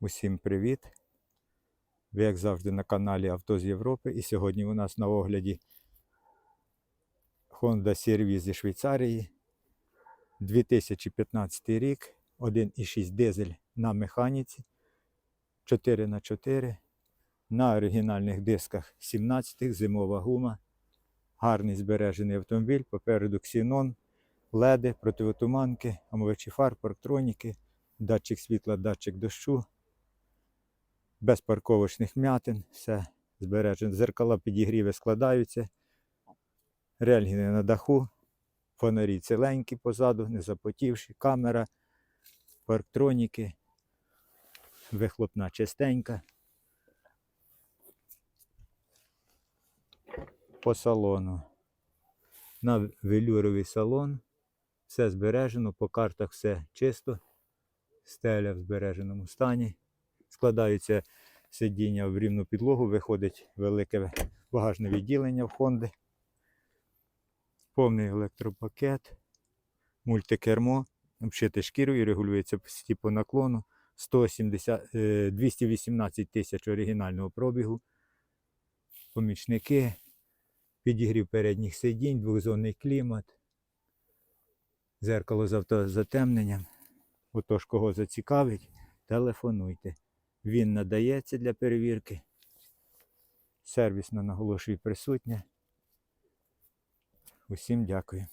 Усім привіт! Ви, як завжди, на каналі Авто з Європи. І сьогодні у нас на огляді Honda CR-V зі Швейцарії. 2015 рік, 1,6 дизель на механіці, 4х4, на оригінальних дисках 17 зимова гума, гарний збережений автомобіль, попереду ксенон, леди, противотуманки, омивачі фар, парктроніки, датчик світла, датчик дощу, без парковочних м'ятин, все збережено. Зеркала підігріви складаються, рельгіни на даху, фонарі ціленькі позаду, не запотівші, камера, парктроніки, вихлопна чистенька. По салону. На велюровий салон. Все збережено, по картах все чисто, стеля в збереженому стані. Складаються сидіння в рівну підлогу, виходить велике багажне відділення в Хонди. Повний електропакет, мультикермо, обшите шкірою, регулюється всі по наклону. 170, е, 218 тисяч оригінального пробігу. Помічники, підігрів передніх сидінь, двохзонний клімат, зеркало з автозатемненням. Отож, кого зацікавить, телефонуйте. Він надається для перевірки. Сервісно наголошую присутня. Усім дякую.